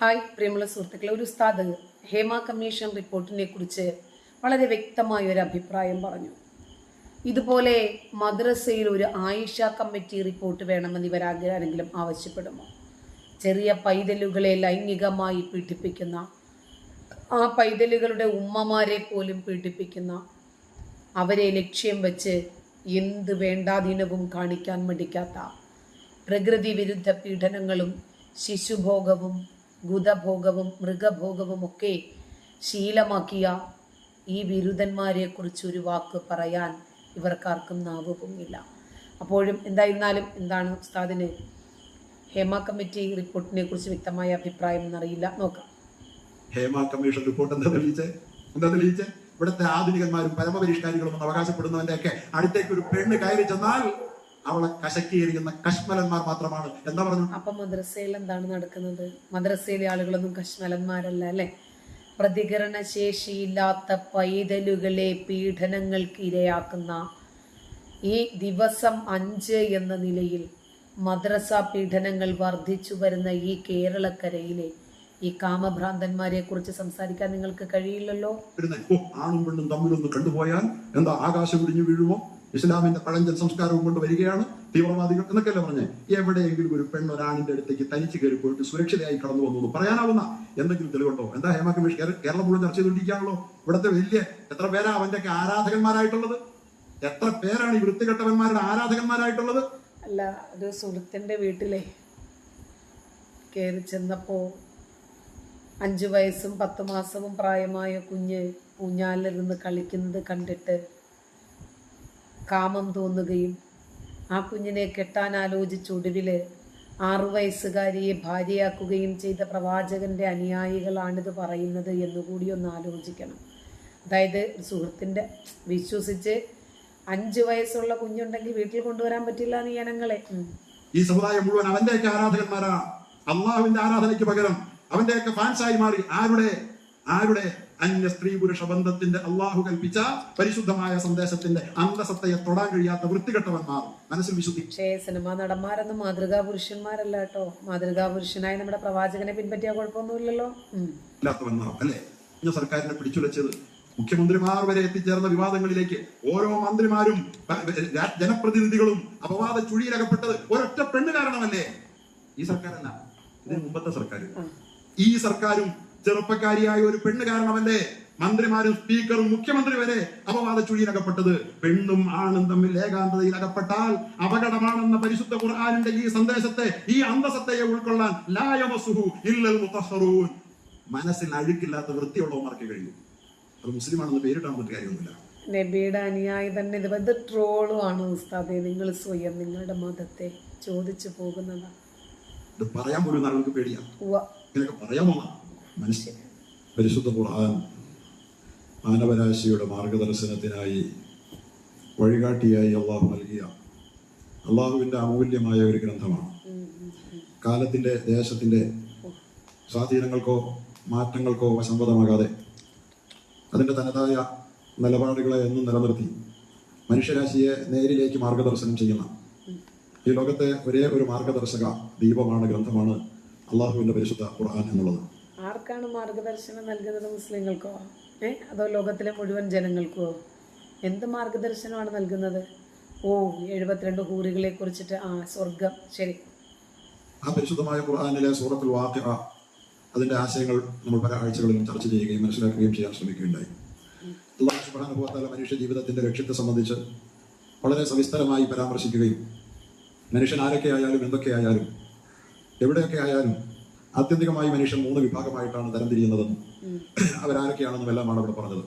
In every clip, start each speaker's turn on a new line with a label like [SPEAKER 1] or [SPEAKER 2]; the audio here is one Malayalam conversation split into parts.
[SPEAKER 1] ഹായ് പ്രിയമുള്ള സുഹൃത്തുക്കളെ ഒരു ഉസ്താദ് ഹേമ കമ്മീഷൻ റിപ്പോർട്ടിനെ കുറിച്ച് വളരെ വ്യക്തമായ ഒരു അഭിപ്രായം പറഞ്ഞു. ഇതുപോലെ മദ്രസയിൽ ഒരു ആയിഷ കമ്മിറ്റി റിപ്പോർട്ട് വേണമെന്ന് ഇവരാരെങ്കിലും ആവശ്യപ്പെടുമോ? ചെറിയ പൈതലുകളെ ലൈംഗികമായി പീഡിപ്പിക്കുന്ന ആ പൈതലുകളുടെ ഉമ്മമാരെ പോലും പീഡിപ്പിക്കുന്ന അവരെ ലക്ഷ്യം വെച്ച് എന്ത് വേണ്ടാധീനവും കാണിക്കാൻ മടിക്കാത്ത പ്രകൃതി വിരുദ്ധ പീഡനങ്ങളും ശിശുഭോഗവും ഗുദഭോഗവും മൃഗഭോഗവും ഒക്കെ ശീലമാക്കിയ ഈ ബിരുദന്മാരെക്കുറിച്ച് ഒരു വാക്ക് പറയാൻ ഇവർക്കാർക്കും നാവ് പൊങ്ങില്ല അപ്പോഴും എന്തായിരുന്നാലും എന്താണ് ഉസ്താദിന് ഹേമ കമ്മിറ്റി റിപ്പോർട്ടിനെ കുറിച്ച് വ്യക്തമായ അഭിപ്രായം എന്നറിയില്ല. നോക്കാം.
[SPEAKER 2] ഹേമ കമ്മീഷൻ റിപ്പോർട്ട് എന്താ തെളിയിച്ചേ? എന്താ തെളിയിച്ചേ? ഇവിടുത്തെ ആധുനികന്മാരും പരമപരിഷ്കാരികളും അവകാശപ്പെടുന്നവന്റെ ഒക്കെ അടുത്തേക്ക് ഒരു പെണ്ണ് കയറി ചെന്നാൽ അവളെ കശക്കിയിരിക്കുന്ന കശ്മലന്മാർ മാത്രമാണ്. എന്താ പറഞ്ഞു?
[SPEAKER 1] അപ്പൊ മദ്രസയിൽ എന്താണ് നടക്കുന്നത്? മദ്രസയിലെ ആളുകളൊന്നും കശ്മലന്മാരല്ല അല്ലെ? പ്രതികരണ ശേഷിയില്ലാത്ത പൈതലുകളെ പീഡനങ്ങൾക്ക് ഇരയാക്കുന്ന ഈ ദിവസം അഞ്ച് എന്ന നിലയിൽ മദ്രസ പീഡനങ്ങൾ വർദ്ധിച്ചു വരുന്ന ഈ കേരളക്കരയിലെ ഈ കാമഭ്രാന്തന്മാരെ കുറിച്ച് സംസാരിക്കാൻ നിങ്ങൾക്ക് കഴിയില്ലല്ലോ?
[SPEAKER 2] ആണും പെണ്ണും തമ്മിലൊന്ന് കണ്ടുപോയാൽ എന്താ ആകാശം ഇടിഞ്ഞു വീഴുമോ? ഇസ്ലാമിന്റെ പഴഞ്ചൻ സംസ്കാരവും കൊണ്ട് വരികയാണ്. തീവ്രവാദികൾ എന്നൊക്കെയല്ലേ പറഞ്ഞേ? എവിടെയെങ്കിലും ഒരു പെണ്ണ് ഒരാണിന്റെ അടുത്തേക്ക് തനിച്ച് കയറി പോയിട്ട് സുരക്ഷിതയായി കടന്നു വന്നു പറയാനാവുന്ന എന്തെങ്കിലും തെളിവുണ്ടോ? എന്താ ഹേമ കമ്മീഷൻ കേര- കേരളം മുഴുവൻ ചർച്ച ചെയ്തുകൊണ്ടിരിക്കുകയാണല്ലോ. ഇവിടുത്തെ വലിയ എത്ര പേരാ അവന്റെ ഒക്കെ ആരാധകന്മാരായിട്ടുള്ളത്? എത്ര പേരാണ് ഈ വൃത്തികെട്ടവന്മാരുടെ ആരാധകന്മാരായിട്ടുള്ളത്?
[SPEAKER 1] അല്ല അത് സുഹൃത്തിന്റെ വീട്ടിലെ കയറി ചെന്നപ്പോ അഞ്ചു വയസ്സും പത്ത് മാസവും പ്രായമായ കുഞ്ഞ് ഊഞ്ഞാലിരുന്ന് കളിക്കുന്നത് കണ്ടിട്ട് കാമം തോന്നുകയും ആ കുഞ്ഞിനെ കെട്ടാൻ ആലോചിച്ച് ഒടുവിൽ ആറു വയസ്സുകാരിയെ ഭാര്യയാക്കുകയും ചെയ്ത പ്രവാചകന്റെ അനുയായികളാണിത് പറയുന്നത് എന്നുകൂടി ഒന്ന് ആലോചിക്കണം. അതായത് സുഹൃത്തിന്റെ വിശ്വസിച്ച് അഞ്ച് വയസ്സുള്ള കുഞ്ഞുണ്ടെങ്കിൽ വീട്ടിൽ കൊണ്ടുവരാൻ പറ്റില്ല എന്ന് ജനങ്ങളെ
[SPEAKER 2] ഈ സമുദായം മുഴുവൻ അവന്റെയൊക്കെ ആരാധകന്മാരാണ് അള്ളാഹുവിന്റെ ആരാധനയ്ക്ക് പകരം അവന്റെയൊക്കെ ഫാൻസായി മാറി. ആരുടെ? ആരുടെ? അന്യ സ്ത്രീ പുരുഷ ബന്ധത്തിന്റെ അള്ളാഹു കൽപ്പിച്ച പരിശുദ്ധമായ സന്ദേശത്തിന്റെ അന്തസത്തയെ തൊടാൻ കഴിയാത്ത വൃത്തികെട്ടവന്മാർ മനസ്സിൽ വിശുദ്ധി
[SPEAKER 1] പക്ഷേ സിനിമാ നടന്മാരൊന്നും മാതൃകാ പുരുഷന്മാരല്ല കേട്ടോ. മാതൃകാ പുരുഷനായി നമ്മുടെ പ്രവാചകനെ പിൻപറ്റിയ കുഴപ്പമൊന്നുമില്ലല്ലോ. ഇല്ലാത്തവൻ
[SPEAKER 2] ഇല്ലാത്തവന്മാർ അല്ലെ? സർക്കാരിനെ പിടിച്ചുലച്ചത് മുഖ്യമന്ത്രിമാർ വരെ എത്തിച്ചേർന്ന വിവാദങ്ങളിലേക്ക് ഓരോ മന്ത്രിമാരും ജനപ്രതിനിധികളും അപവാദ ചുഴിയിലകപ്പെട്ടത് ഒരൊറ്റ പെണ്ണ് കാരണമല്ലേ? ഈ സർക്കാരല്ല. ഇതിന് മുമ്പത്തെ സർക്കാർ ഈ സർക്കാരും ചെറുപ്പക്കാരിയായ ഒരു പെണ്ണ് കാരണം കാരണമല്ലേ മന്ത്രിമാരും സ്പീക്കറും മുഖ്യമന്ത്രി വരെ അപവാദ ചുഴിയിലകപ്പെട്ടത്. പെണ്ണും ആണും തമ്മിൽ ഏകാന്തതയിൽ അകപ്പെട്ടാൽ അപകടമാണെന്ന പരിശുദ്ധ ഖുർആാനിന്റെ ഈ സന്ദേശത്തെ ഈ അന്തസത്തയെ ഉൾക്കൊള്ളാൻ ലായമസുഹു ഇല്ലൽ മുത്തഹറൂൻ മനസ്സിൽ അഴുക്കില്ലാത്ത വൃത്തിയുള്ളവന്മാർക്ക് കഴിയും. അത് മുസ്ലിമാണെന്ന് പേരിട്ടാൻ പറ്റിയ കാര്യമൊന്നുമില്ല.
[SPEAKER 1] നബിയുടെ അനുയായി തന്നെ ഇത് ട്രോളും ട്രോളുമാണ് ഉസ്താദെ. നിങ്ങൾ സ്വയം നിങ്ങളുടെ മതത്തെ ചോദിച്ചു പോകുന്നതാണ്
[SPEAKER 2] ഇത് പറയാൻ പോലും ആളുകൾക്ക് പേടിയാണ് പറയാമോ മനുഷ്യൻ പരിശുദ്ധ ഖുർആൻ മാനവരാശിയുടെ മാർഗദർശനത്തിനായി വഴികാട്ടിയായി അള്ളാഹു നൽകിയ അള്ളാഹുവിന്റെ അമൂല്യമായ ഒരു ഗ്രന്ഥമാണ്. കാലത്തിന്റെ ദേശത്തിന്റെ സ്വാധീനങ്ങൾക്കോ മാറ്റങ്ങൾക്കോ വശംവദമാകാതെ അതിന്റെ തനതായ നിലപാടുകളെ എന്നും നിലനിർത്തി മനുഷ്യരാശിയെ നേരിലേക്ക് മാർഗദർശനം ചെയ്യുന്ന ഈ ലോകത്തെ ഒരേ ഒരു മാർഗദർശക ദീപമാണ് ഗ്രന്ഥമാണ് അള്ളാഹുവിന്റെ പരിശുദ്ധ ഖുർആൻ എന്നുള്ളത്.
[SPEAKER 1] ആർക്കാണ് മാർഗദർശനം നൽകുന്നത് മുസ്ലിങ്ങൾക്കോ? ഏ? അതോ ലോകത്തിലെ മുഴുവൻ ജനങ്ങൾക്കോ? എന്ത് മാർഗദർശനമാണ് നൽകുന്നത്? ഓ എഴുപത്തിരണ്ട് ഹൂറികളെ കുറിച്ചിട്ട് ആ സ്വർഗം. ശരി.
[SPEAKER 2] ആ പരിശുദ്ധമായ ഖുർആാനിലെ സൂറത്തുൽ വാഖിഅ അതിന്റെ ആശയങ്ങൾ നമ്മൾ പല ആഴ്ചകളിലും ചർച്ച ചെയ്യുകയും മനസ്സിലാക്കുകയും ചെയ്യാൻ ശ്രമിക്കുകയുണ്ടായി. അള്ളാഹു സുബ്ഹാനഹു വ തആല മനുഷ്യ ജീവിതത്തിന്റെ ലക്ഷ്യത്തെ സംബന്ധിച്ച് വളരെ സവിസ്തരമായി പരാമർശിക്കുകയും മനുഷ്യൻ ആരൊക്കെ ആയാലും എന്തൊക്കെ ആയാലും എവിടെയൊക്കെ ആയാലും ആത്യന്തികമായി മനുഷ്യൻ മൂന്ന് വിഭാഗമായിട്ടാണ് തരംതിരിയുന്നതെന്നും അവരാരൊക്കെയാണെന്നും എല്ലാമാണ് അവിടെ പറഞ്ഞത്.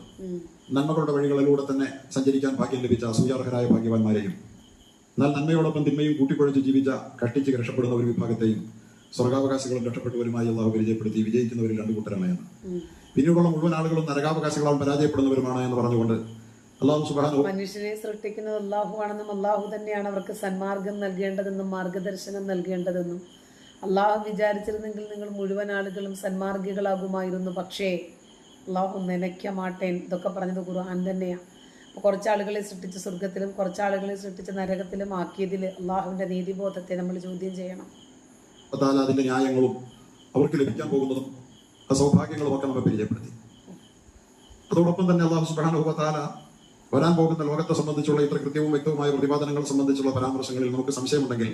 [SPEAKER 2] നന്മകളുടെ വഴികളിലൂടെ തന്നെ സഞ്ചരിക്കാൻ ഭാഗ്യം ലഭിച്ച അസൂയാർഹരായ ഭാഗ്യവാന്മാരെയും എന്നാൽ നന്മയോടൊപ്പം തിന്മയും കൂട്ടിക്കുഴച്ച് ജീവിച്ച കഷ്ടിച്ച് രക്ഷപ്പെടുന്ന ഒരു വിഭാഗത്തെയും സ്വർഗാവകാശികളും രക്ഷപ്പെട്ടവരുമായി അള്ളാഹു പരിചയപ്പെടുത്തി വിജയിക്കുന്നവരിൽ രണ്ടു കൂട്ടരമയാണ്. പിന്നീടുള്ള മുഴുവൻ ആളുകളും നരകാവകാശികളാൽ പരാജയപ്പെടുന്നവരുമാണ് എന്ന് പറഞ്ഞുകൊണ്ട് അള്ളാഹു സുബാനു
[SPEAKER 1] മനുഷ്യനെ സൃഷ്ടിക്കുന്നത് അള്ളാഹു ആണെന്നും അള്ളാഹു തന്നെയാണ് അവർക്ക് സന്മാർഗം നൽകേണ്ടതെന്നും മാർഗദർശനം നൽകേണ്ടതെന്നും അള്ളാഹു വിചാരിച്ചിരുന്നെങ്കിൽ നിങ്ങൾ മുഴുവൻ ആളുകളും സന്മാർഗികളാകുമായിരുന്നു. പക്ഷേ അള്ളാഹു നനയ്ക്ക മാട്ടേൻ. ഇതൊക്കെ പറഞ്ഞത് ഖുർആൻ തന്നെയാണ് അപ്പോൾ കുറച്ച് ആളുകളെ സൃഷ്ടിച്ച് സ്വർഗത്തിലും കുറച്ച് ആളുകളെ സൃഷ്ടിച്ച് നരകത്തിലും ആക്കിയതിൽ അള്ളാഹുവിന്റെ നീതിബോധത്തെ നമ്മൾ ചോദ്യം ചെയ്യണം.
[SPEAKER 2] അതിന്റെ ന്യായങ്ങളും അവർക്ക് ലഭിക്കാൻ പോകുന്നതും സൗഭാഗ്യങ്ങളും ഒക്കെ നമ്മെ പരിചയപ്പെടുത്തി. അതോടൊപ്പം തന്നെ അള്ളാഹു സുബാനുഭവത്താല വരാൻ പോകുന്ന ലോകത്തെ സംബന്ധിച്ചുള്ള ഇത്ര കൃത്യവും വ്യക്തവുമായ പ്രതിപാദനങ്ങൾ സംബന്ധിച്ചുള്ള പരാമർശങ്ങളിൽ നമുക്ക് സംശയമുണ്ടെങ്കിൽ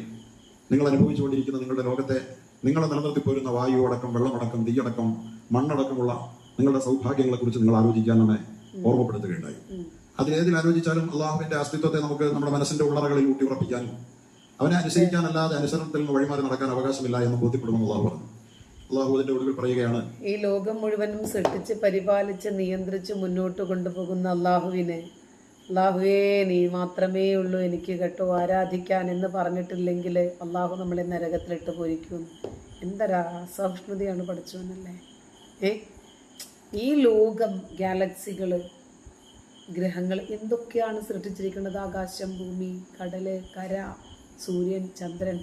[SPEAKER 2] നിങ്ങൾ അനുഭവിച്ചുകൊണ്ടിരിക്കുന്ന നിങ്ങളുടെ ലോകത്തെ നിങ്ങളെ നിലനിർത്തി പോരുന്ന വായു അടക്കം വെള്ളമടക്കം തീയടക്കം മണ്ണടക്കമുള്ള നിങ്ങളുടെ സൗഭാഗ്യങ്ങളെ കുറിച്ച് നിങ്ങൾ ആലോചിക്കാൻ നമ്മെ ഓർമ്മപ്പെടുത്തുകയുണ്ടായി. അതിലേതിൽ ആലോചിച്ചാലും അള്ളാഹുവിന്റെ അസ്തിത്വത്തെ നമുക്ക് നമ്മുടെ മനസ്സിന്റെ ഉള്ളറകളിൽ ഊട്ടി ഉറപ്പിക്കാനും അവനെ അനുസരിക്കാനല്ലാതെ അനുസരണത്തിൽ നിന്ന് വഴിമാറി നടക്കാൻ അവകാശമില്ല എന്ന് ബോധ്യപ്പെടുമെന്ന് അള്ളാഹു പറഞ്ഞു. അള്ളാഹു അതിന്റെ ഒടുവിൽ പറയുകയാണ്
[SPEAKER 1] ഈ ലോകം മുഴുവനും സൃഷ്ടിച്ച് പരിപാലിച്ച് നിയന്ത്രിച്ച് മുന്നോട്ട് കൊണ്ടുപോകുന്ന അള്ളാഹുവിനെ അള്ളാഹുവേ നീ മാത്രമേ ഉള്ളൂ എനിക്ക് കേട്ടോ ആരാധിക്കാൻ എന്ന് പറഞ്ഞിട്ടില്ലെങ്കിൽ അള്ളാഹു നമ്മളെ നരകത്തിലിട്ട് പൊരിക്കും. എന്തൊരാ സഹിഷ്ണുതയാണ് പഠിച്ചവനല്ലേ? ഏ? ഈ ലോകം ഗാലക്സികൾ ഗ്രഹങ്ങൾ എന്തൊക്കെയാണ് സൃഷ്ടിച്ചിരിക്കുന്നത്? ആകാശം ഭൂമി കടൽ കര സൂര്യൻ ചന്ദ്രൻ.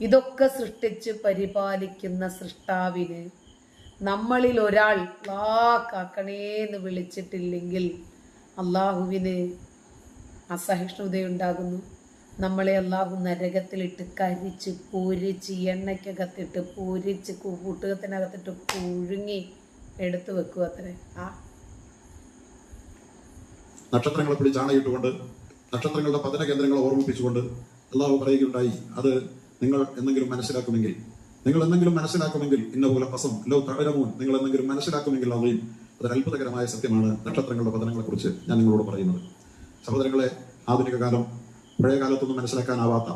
[SPEAKER 1] ഇതൊക്കെ സൃഷ്ടിച്ച് പരിപാലിക്കുന്ന സൃഷ്ടാവിന് നമ്മളിൽ ഒരാൾ ലാ കാക്കണേന്ന് വിളിച്ചിട്ടില്ലെങ്കിൽ അള്ളാഹുവിന് അസഹിഷ്ണുതയുണ്ടാകുന്നു. നമ്മളെ അള്ളാഹു നരകത്തിലിട്ട് കരിച്ച് പൊരിച്ച് എണ്ണയ്ക്കകത്തിട്ട് പൊരിച്ച് കൂട്ടുകത്തിനകത്തിട്ട് പുഴുങ്ങി എടുത്തു വെക്കുക അത്രേ. ആ.
[SPEAKER 2] നക്ഷത്രങ്ങളെ പിടിച്ച് ആണയിട്ടുകൊണ്ട് നക്ഷത്രങ്ങളുടെ പതന കേന്ദ്രങ്ങളെ ഓർമ്മിപ്പിച്ചുകൊണ്ട് അള്ളാഹു പറയുകയുണ്ടായി അത് നിങ്ങൾ എന്തെങ്കിലും മനസ്സിലാക്കുമെങ്കിൽ. നിങ്ങൾ എന്തെങ്കിലും മനസ്സിലാക്കുമെങ്കിൽ ഇന്ന പോലെ പസം ലോ തകരമോൻ നിങ്ങൾ എന്തെങ്കിലും മനസ്സിലാക്കുമെങ്കിൽ അറിയും അതൊരു അത്ഭുതകരമായ സത്യമാണ് നക്ഷത്രങ്ങളുടെ പതനങ്ങളെ കുറിച്ച് ഞാൻ നിങ്ങളോട് പറയുന്നത്. സഹോദരങ്ങളെ ആധുനിക കാലം പഴയ കാലത്തൊന്നും മനസ്സിലാക്കാനാവാത്ത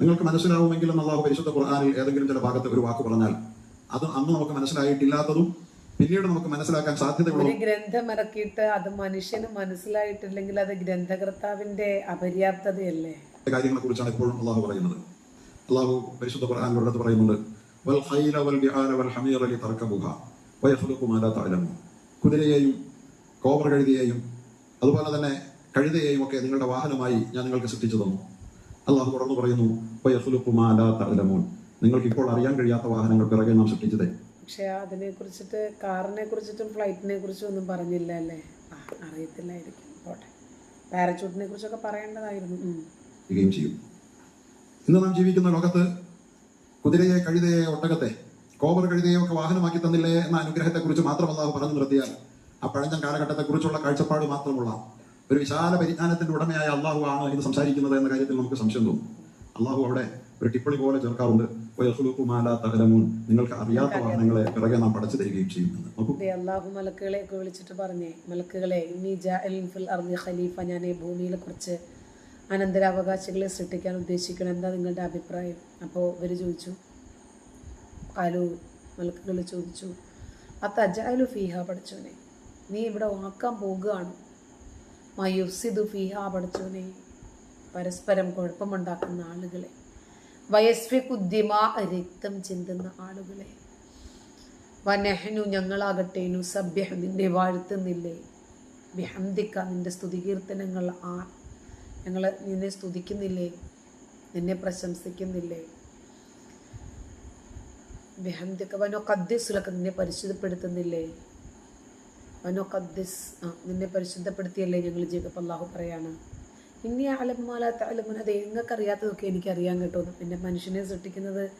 [SPEAKER 2] നിങ്ങൾക്ക് മനസ്സിലാവുമെങ്കിലും അള്ളാഹു പരിശുദ്ധ ഖുർആാനിൽ ഏതെങ്കിലും ചില ഭാഗത്ത് ഒരു വാക്ക് പറഞ്ഞാൽ അത് അന്ന് നമുക്ക് മനസ്സിലായിട്ടില്ലാത്തതും പിന്നീട് നമുക്ക് മനസ്സിലാക്കാൻ സാധ്യതയുള്ള
[SPEAKER 1] ഒരു ഗ്രന്ഥം ഇറക്കിയിട്ട് അത് മനുഷ്യന് മനസ്സിലായിട്ടില്ലെങ്കിൽ അത് ഗ്രന്ഥകർത്താവിന്റെ അപര്യാപ്തതയല്ലേ?
[SPEAKER 2] കാര്യങ്ങളെ കുറിച്ചാണ് ഇപ്പോഴും അള്ളാഹു പറയുന്നത്. അള്ളാഹു പരിശുദ്ധ ഖുർആൻ പറയുന്നുണ്ട് വൽ ഖൈല വൽ ബിആല വൽ ഹമീറ ലി തർക്കബുഹ വയഖ്ലുഖു മാ ലാ തഅലമു കുതിരയെയും കോമർ കഴുതിയെയും അതുപോലെ തന്നെ കഴുതയെയും ഒക്കെ നിങ്ങളുടെ വാഹനമായി ഞാൻ നിങ്ങൾക്ക് സൃഷ്ടിച്ചു തന്നു. അള്ളാഹു തുടർന്ന് പറയുന്നു ലാ നിങ്ങൾക്ക് ഇപ്പോൾ അറിയാൻ കഴിയാത്ത വാഹനങ്ങൾ പിറകെ നാം സൃഷ്ടിച്ചതേ.
[SPEAKER 1] പക്ഷെ അതിനെ കുറിച്ചിട്ട് കാറിനെ കുറിച്ചിട്ടും ഫ്ലൈറ്റിനെ കുറിച്ചും ഒന്നും പറഞ്ഞില്ല അല്ലേ? അറിയത്തില്ലായിരിക്കും. പോട്ടെ. പാരച്ചൂട്ടിനെ കുറിച്ചൊക്കെ പറയേണ്ടതായിരുന്നു.
[SPEAKER 2] ചെയ്യും. ഇന്ന് നാം ജീവിക്കുന്ന ലോകത്ത് കുതിരയെ കഴുതയെ ഒട്ടകത്തെ കോബർ കഴുതയൊക്കെ വാഹനമാക്കി തന്നില്ലേ എന്ന അനുഗ്രഹത്തെ കുറിച്ച് മാത്രം അള്ളാഹു പറഞ്ഞു നിർത്തിയാൽ ആ പഴഞ്ചൻ കാലഘട്ടത്തെ കുറിച്ചുള്ള കാഴ്ചപ്പാട് മാത്രമുള്ള ഒരു വിശാല പരിജ്ഞാനത്തിന്റെ ഉടമയായ അള്ളാഹു ആണ് ഇത് സംസാരിക്കുന്നത് എന്ന കാര്യത്തിൽ നമുക്ക് സംശയം തോന്നും. അള്ളാഹു അവിടെ ഒരു ടിപ്പണി പോലെ ചേർക്കാറുണ്ട്. നിങ്ങൾക്ക് അറിയാത്ത വാഹനങ്ങളെ പിറകെ നാം പഠിച്ചു തരികയും
[SPEAKER 1] ചെയ്യുന്നു അള്ളാഹു മലക്കുകളെ ഒക്കെ വിളിച്ചിട്ട് പറഞ്ഞേ ഖലീഫ ഞാൻ കുറിച്ച് അനന്തരാവകാശികളെ സൃഷ്ടിക്കാൻ ഉദ്ദേശിക്കണം എന്താ നിങ്ങളുടെ അഭിപ്രായം? അപ്പോൾ ഇവർ ചോദിച്ചു കാലു മലക്കുകൾ ചോദിച്ചു ആ തജാലു ഫീഹ പഠിച്ചോനെ നീ ഇവിടെ വാക്കാൻ പോകുകയാണ് മയുസിദു ഫീഹ പഠിച്ചോനെ പരസ്പരം കുഴപ്പമുണ്ടാക്കുന്ന ആളുകളെ വയസ്ഫിക്കുദ്യമ രക്തം ചിന്തുന്ന ആളുകളെ. വനഹനു ഞങ്ങളാകട്ടെ നുസഭ്യഹ നിന്റെ വാഴ്ത്തുന്നില്ലേ? വിഹന്തിക്ക നിന്റെ സ്തുതികീർത്തനങ്ങൾ ആ ഞങ്ങൾ നിന്നെ സ്തുതിക്കുന്നില്ലേ? നിന്നെ പ്രശംസിക്കുന്നില്ലേ? ബിഹംദിക്ക വനോ കദ്ദിസുലൊക്കെ നിന്നെ പരിശുദ്ധപ്പെടുത്തുന്നില്ലേ? വനോ കദ്ദിസ് ആ നിന്നെ പരിശുദ്ധപ്പെടുത്തിയല്ലേ ഞങ്ങൾ ജീവിതം? അള്ളാഹു പറയാണ്. ഇനി അലമാല തലമുന അത് എങ്ങക്കറിയാത്തതൊക്കെ എനിക്കറിയാൻ കേട്ടോ. പിന്നെ മനുഷ്യനെ സൃഷ്ടിക്കുന്നത്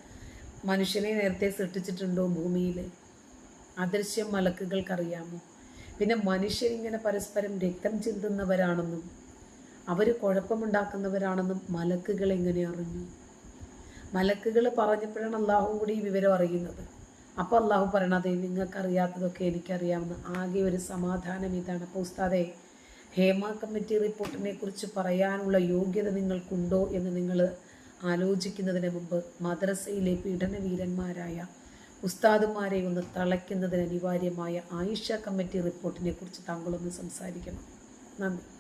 [SPEAKER 1] മനുഷ്യനെ നേരത്തെ സൃഷ്ടിച്ചിട്ടുണ്ടോ ഭൂമിയിൽ? അദൃശ്യം മലക്കുകൾക്കറിയാമോ? പിന്നെ മനുഷ്യരിങ്ങനെ പരസ്പരം രക്തം ചിന്തുന്നവരാണെന്നും അവർ കുഴപ്പമുണ്ടാക്കുന്നവരാണെന്നും മലക്കുകൾ എങ്ങനെ അറിഞ്ഞു? മലക്കുകൾ പറഞ്ഞപ്പോഴാണ് അള്ളാഹു കൂടി ഈ വിവരം അറിയുന്നത്. അപ്പോൾ അള്ളാഹു പറയണത് നിങ്ങൾക്കറിയാത്തതൊക്കെ എനിക്കറിയാമെന്ന് ആകെ ഒരു സമാധാനം ഇതാണ്. അപ്പോൾ ഉസ്താദെ ഹേമ കമ്മിറ്റി റിപ്പോർട്ടിനെ കുറിച്ച് പറയാനുള്ള യോഗ്യത നിങ്ങൾക്കുണ്ടോ എന്ന് നിങ്ങൾ ആലോചിക്കുന്നതിന് മുമ്പ് മദ്രസയിലെ പീഡനവീരന്മാരായ ഉസ്താദുമാരെ ഒന്ന് തളയ്ക്കുന്നതിന് അനിവാര്യമായ ആയിഷ കമ്മിറ്റി റിപ്പോർട്ടിനെ കുറിച്ച് താങ്കളൊന്ന് സംസാരിക്കണം. നന്ദി.